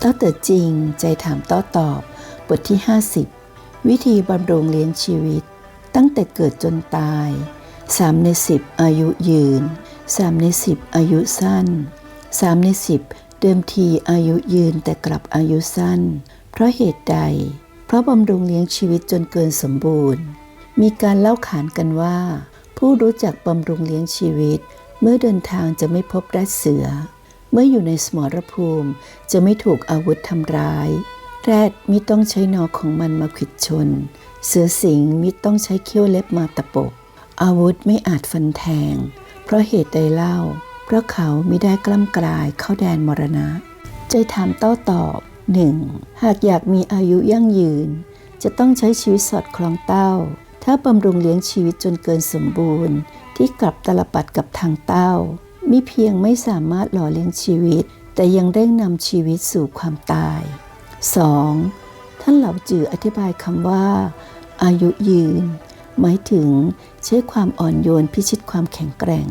ต้อเตอจริง ใจถามต้อตอบ บทที่ 50 วิธีบำรุงเลี้ยงชีวิต ตั้งแต่เกิดจนตาย 3 ใน 10 อายุยืน 3 ใน 10 อายุสั้น 3 ใน 10 เดิมทีอายุยืนแต่กลับอายุสั้น เพราะเหตุใด เพราะบำรุงเลี้ยงชีวิตจนเกินสมบูรณ์ มีการเล่าขานกันว่า ผู้รู้จักบำรุงเลี้ยงชีวิต เมื่อเดินทางจะไม่พบแรดเสือ เมื่ออยู่ในสมรภูมิจะไม่ถูกอาวุธทำร้าย แรดมิต้องใช้นอของมันมาขิดชน เสือสิงมิต้องใช้เขี้ยวเล็บมาตะปบ อาวุธไม่อาจฟันแทง เพราะเหตุใดเล่า เพราะเขาไม่ได้กล้ำกลายเข้าแดนมรณะ ใจถามโต้ตอบหนึ่งหากอยากมีอายุยั่งยืน จะต้องใช้ชีวิตสอดคล้องเต้า ถ้าบำรุงเลี้ยงชีวิตจนเกินสมบูรณ์ ที่กลับตลปัดกับทางเต้า มิเพียงไม่สามารถหล่อเลี้ยงชีวิต แต่ยังเร่งนำชีวิตสู่ความตาย 2. ท่านเหล่าจืออธิบายคำว่า อายุยืน หมายถึงใช้ความอ่อนโยนพิชิตความแข็งแกร่ง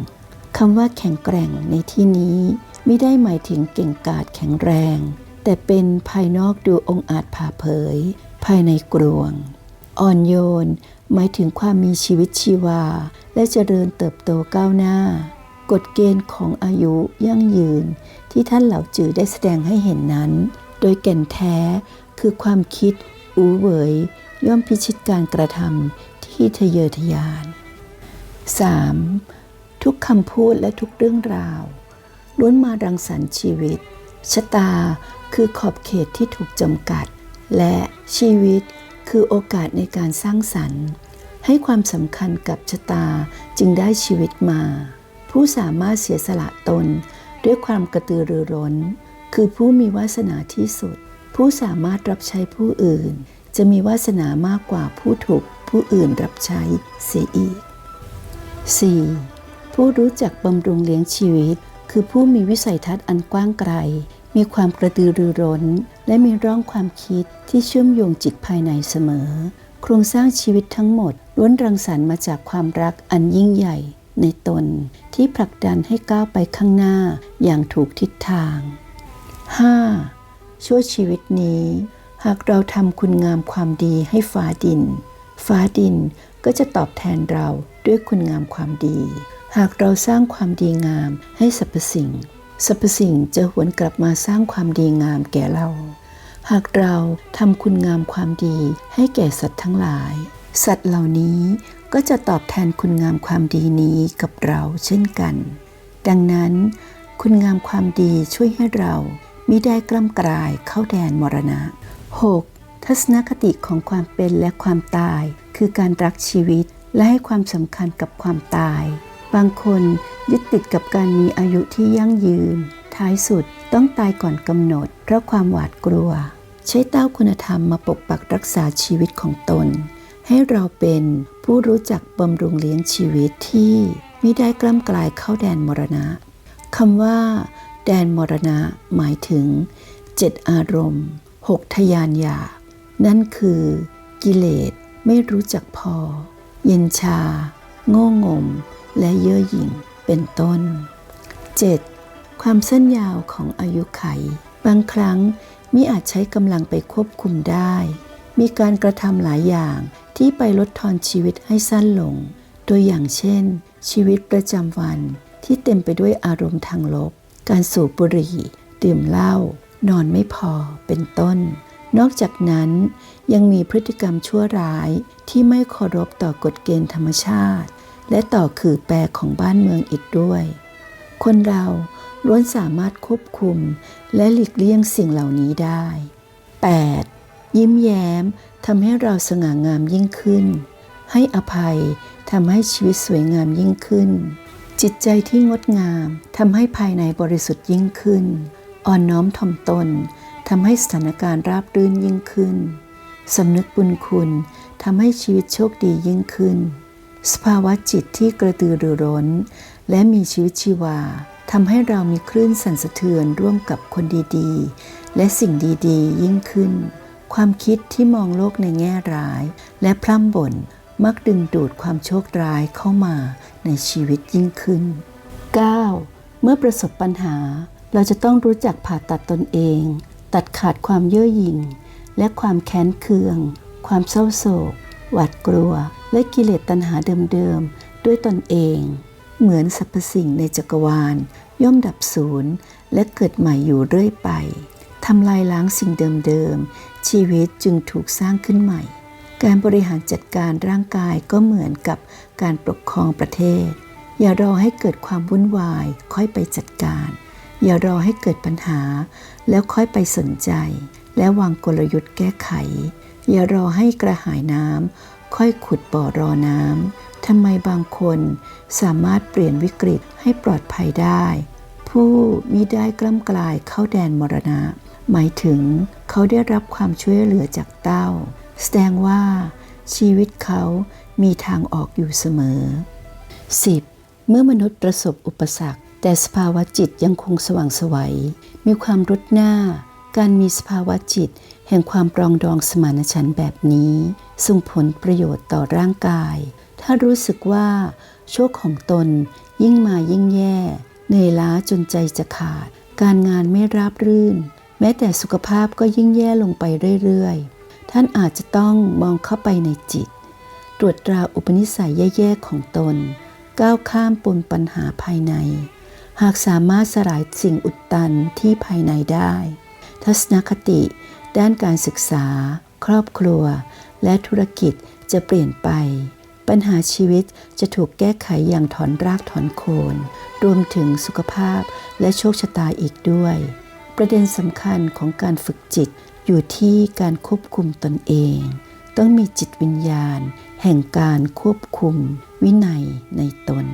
คำว่าแข็งแกร่งในที่นี้ไม่ได้หมายถึงเก่งกาจแข็งแรง แต่เป็นภายนอกดูองอาจผ่าเผย ภายในกลวง อ่อนโยน หมายถึงความมีชีวิตชีวา และเจริญเติบโตก้าวหน้า กฎเกณฑ์ของอายุยั่งยืนที่ท่านเหล่าจือได้แสดงให้เห็นนั้น โดยแก่นแท้คือความคิดอูเหวยย่อมพิชิตการกระทำที่ทะเยอทะยาน 3. ทุกคำพูดและทุกเรื่องราวล้วนมารังสรรค์ชีวิต ชะตาคือขอบเขตที่ถูกจำกัด และชีวิตคือโอกาสในการสร้างสรรค์ ให้ความสำคัญกับชะตาจึงได้ชีวิตมา ผู้สามารถเสียสละตนด้วยความกระตือรือร้น คือผู้มีวาสนาที่สุด ผู้สามารถรับใช้ผู้อื่น จะมีวาสนามากกว่าผู้ถูกผู้อื่นรับใช้เสียอีก 4. ผู้รู้จักบำรุงเลี้ยงชีวิต คือผู้มีวิสัยทัศน์อันกว้างไกล มีความกระตือรือร้น และมีร่องความคิดที่เชื่อมโยงจิตภายในเสมอ โครงสร้างชีวิตทั้งหมดล้วนรังสรรค์มาจากความรักอันยิ่งใหญ่ ในตนที่ผลักดันให้ก้าวไปข้างหน้าอย่างถูกทิศทาง 5. ชั่วชีวิตนี้ หากเราทำคุณงามความดีให้ฟ้าดิน ฟ้าดินก็จะตอบแทนเราด้วยคุณงามความดี หากเราสร้างความดีงามให้สรรพสิ่งสรรพสิ่งจะหวนกลับมาสร้างความดีงามแก่เรา หากเราทำคุณงามความดีให้แก่สัตว์ทั้งหลาย สัตว์เหล่านี้ ก็จะตอบแทนคุณงามความดีนี้กับเราเช่นกัน ดังนั้น คุณงามความดีช่วยให้เรามิได้กล้ำกลายเข้าแดนมรณะ 6. ทัศนคติของความเป็นและความตาย คือการรักชีวิตและให้ความสำคัญกับความตาย บางคนยึดติดกับการมีอายุที่ยั่งยืน ท้ายสุดต้องตายก่อนกำหนด เพราะความหวาดกลัว ใช้เต้าคุณธรรมมาปกปักรักษาชีวิตของตน ให้เราเป็นผู้รู้จักบำรุงเลี้ยงชีวิตที่ไม่ได้กล้ำกลายเข้าแดนมรณะคำว่า แดนมรณะหมายถึงเจ็ดอารมณ์หกทยานอยากนั่นคือ กิเลสไม่รู้จักพอ เย็นชา โง่งม และเย่อหยิ่งเป็นต้น 7. ความสั้นยาวของอายุไข บางครั้งมิอาจใช้กำลังไปควบคุมได้ มีการกระทำหลายอย่างที่ไปลดทอนชีวิตให้สั้นลง ตัวอย่างเช่น ชีวิตประจำวันที่เต็มไปด้วยอารมณ์ทางลบ การสูบบุหรี่ ดื่มเหล้า นอนไม่พอ เป็นต้น นอกจากนั้นยังมีพฤติกรรมชั่วร้ายที่ไม่เคารพต่อกฎเกณฑ์ธรรมชาติ และต่อขื่อแปรของบ้านเมืองอีกด้วย คนเราล้วนสามารถควบคุมและหลีกเลี่ยงสิ่งเหล่านี้ได้ 8. ยิ้มแย้มทำให้เราสง่างามยิ่งขึ้น ให้อภัยทำให้ชีวิตสวยงามยิ่งขึ้น จิตใจที่งดงามทำให้ภายในบริสุทธิ์ยิ่งขึ้น อ่อนน้อมถ่อมตนทำให้สถานการณ์ราบรื่นยิ่งขึ้นสำนึกบุญคุณทำให้ชีวิตโชคดียิ่งขึ้น สภาวะจิตที่กระตือรือร้น และมีชีวิตชีวาทำให้เรามีคลื่นสั่นสะเทือนร่วมกับคนดีๆ และสิ่งดีๆ ยิ่งขึ้น ความคิดที่มองโลกในแง่ร้าย และพร่ำบ่นมักดึงดูดความโชคร้ายเข้ามาในชีวิตยิ่งขึ้น 9. เมื่อประสบปัญหา เราจะต้องรู้จักผ่าตัดตนเอง ตัดขาดความเย่อหยิ่ง และความแค้นเคือง ความเศร้าโศก หวาดกลัว และกิเลสตัณหาเดิมๆ ด้วยตนเอง เหมือนสรรพสิ่งในจักรวาล ย่อมดับสูญและเกิดใหม่อยู่เรื่อยไปทำลายล้างสิ่งเดิมๆ ชีวิตจึงถูกสร้างขึ้นใหม่ การบริหารจัดการร่างกายก็เหมือนกับการปกครองประเทศ อย่ารอให้เกิดความวุ่นวายค่อยไปจัดการ อย่ารอให้เกิดปัญหา แล้วค่อยไปสนใจ และวางกลยุทธ์แก้ไข อย่ารอให้กระหายน้ำค่อยขุดบ่อรอน้ำทำไมบางคนสามารถเปลี่ยนวิกฤตให้ปลอดภัยได้ ผู้มิได้กล้ำกลายเข้าแดนมรณะ หมายถึงเขาได้รับความช่วยเหลือจากเต้า แสดงว่า ชีวิตเขามีทางออกอยู่เสมอ 10. เมื่อมนุษย์ประสบอุปสรรค แต่สภาวะจิตยังคงสว่างไสวัย มีความรุดหน้า การมีสภาวะจิต แห่งความปรองดองสมานฉันท์แบบนี้ส่งผลประโยชน์ต่อร่างกาย ถ้ารู้สึกว่า โชคของตนยิ่งมายิ่งแย่ เหนื่อยล้าจนใจจะขาด การงานไม่ราบรื่น ม้แต่สุขภาพก็ยิ่งแย่ลงไปเรื่อยๆ ท่านอาจจะต้องมองเข้าไปในจิต ตรวจตราอุปนิสัยแย่ๆของตน ก้าวข้ามปนปัญหาภายใน หากสามารถสลายสิ่งอุดตันที่ภายในได้ ทัศนคติ ด้านการศึกษา ครอบครัว และธุรกิจจะเปลี่ยนไป ปัญหาชีวิตจะถูกแก้ไขอย่างถอนรากถอนโคน รวมถึงสุขภาพและโชคชะตาอีกด้วย ประเด็นสำคัญของการฝึกจิตอยู่ที่การควบคุมตนเอง ต้องมีจิตวิญญาณ แห่งการควบคุมวินัยในตน